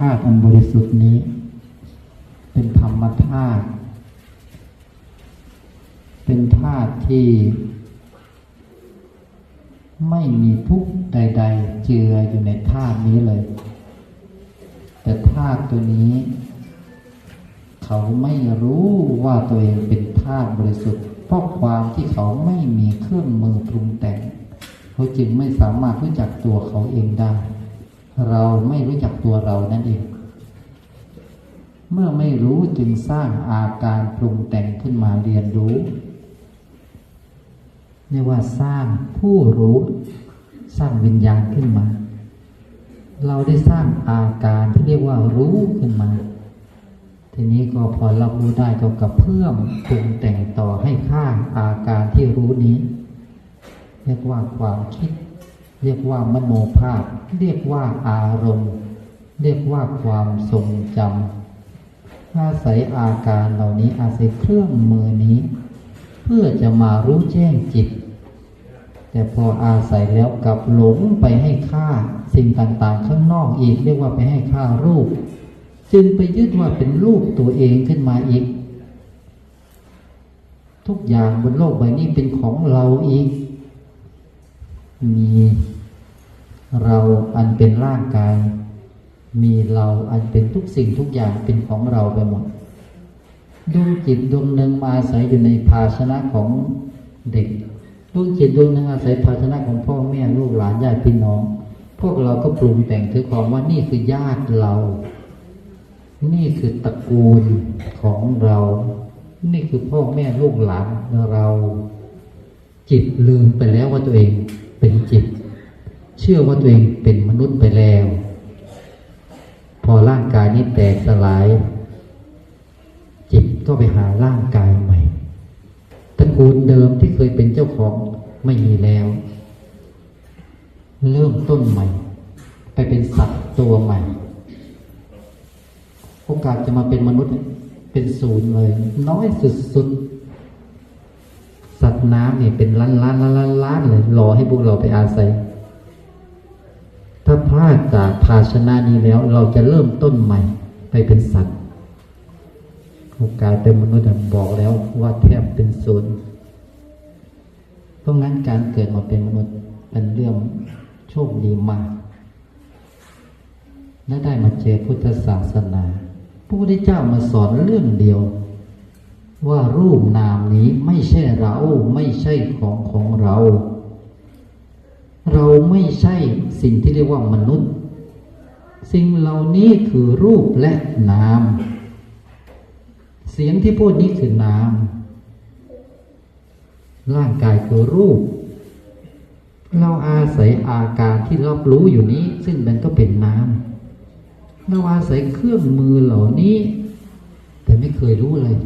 ธาตุอันบริสุทธิ์นี้ เป็นธรรมธาตุเป็นธาตุที่ ไม่มีทุกข์ใด ๆ เจืออยู่ในธาตุนี้เลย แต่ธาตุตัวนี้ เขาไม่รู้ว่าตัวเองเป็นธาตุบริสุทธิ์เพราะความที่เขาไม่มีเครื่องมือปรุงแต่ง เขาจึงไม่สามารถรู้จักตัวเขาเองได้ เราไม่รู้จักตัวเรานั่นเอง เมื่อไม่รู้จึงสร้างอาการปรุงแต่งขึ้นมาเรียนรู้เรียกว่าสร้างผู้รู้ สร้างวิญญาณขึ้นมา เราได้สร้างอาการที่เรียกว่ารู้ขึ้นมา ทีนี้ก็พอรับรู้ได้ก็กับเพิ่มปรุงแต่งต่อให้ค่าอาการที่รู้นี้ เรียกว่าความคิด เรียกว่ามโนภาพ เรียกว่าอารมณ์ เรียกว่าความทรงจำอาศัยอาการเหล่านี้อาศัยเครื่องมือนี้ เพื่อจะมารู้แจ้งจิต แต่พออาศัยแล้วกลับหลงไปให้ค่าสิ่งต่างๆ ข้างนอกอีก เรียกว่าไปให้ค่ารูป จึงไปยึดว่าเป็นรูปตัวเองขึ้นมาอีก ทุกอย่างบนโลกใบนี้เป็นของเราอีก มีเราอันเป็นร่างกาย มีเราอันเป็นทุกสิ่งทุกอย่างเป็นของเราไปหมดดวงจิตดวงหนึ่งมาอาศัยอยู่ในภาชนะของเด็กดวงจิตดวงหนึ่งอาศัยภาชนะของพ่อแม่ลูกหลานญาติพี่น้อง พวกเราก็ปรุงแต่งถือความว่านี่คือญาติเรา นี่คือตระกูลของเรา นี่คือพ่อแม่ลูกหลานเรา จิตลืมไปแล้วว่าตัวเอง เป็นจิต เชื่อว่าตัวเองเป็นมนุษย์ไปแล้ว พอร่างกายนี้แตกสลาย จิตก็ไปหาร่างกายใหม่ตระกูลเดิมที่เคยเป็นเจ้าของไม่มีแล้ว เริ่มต้นใหม่ ไปเป็นสัตว์ตัวใหม่โอกาสจะมาเป็นมนุษย์เป็นศูนย์เลย น้อยสุดๆ น้ำเนี่ยเป็นล้านล้านล้านล้านล้านเลยรอให้พวกเราไปอาศัย ถ้าพลาดจากภาชนะนี้แล้ว เราจะเริ่มต้นใหม่ไปเป็นสัตว์โอกาสเป็นมนุษย์บอกแล้วว่าแทบเป็นศูนย์เพราะงั้นการเกิดมาเป็นมนุษย์เป็นเรื่องโชคดีมากและได้มาเจอพุทธศาสนาพระพุทธเจ้ามาสอนเรื่องเดียว ว่ารูปนามนี้ไม่ใช่เราไม่ใช่ของของเรา เราไม่ใช่สิ่งที่เรียกว่ามนุษย์ สิ่งเหล่านี้คือรูปและนาม เสียงที่พูดนี้คือนาม ร่างกายคือรูป เราอาศัยอาการที่รับรู้อยู่นี้ ซึ่งมันก็เป็นนามเราอาศัยเครื่องมือเหล่านี้ แต่ไม่เคยรู้เลย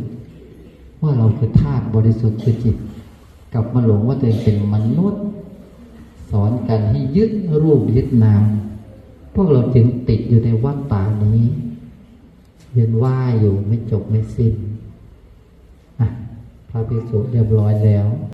ว่าเราคือธาตุบริสุทธิ์คือจิต กลับมาหลงว่าตัวเองเป็นมนุษย์ สอนกันให้ยึดรูปยึดนาม พวกเราจึงติดอยู่ในวัฏฏานี้เวียนว่ายอยู่ไม่จบไม่สิ้นอะพระภิกษุเรียบร้อยแล้ว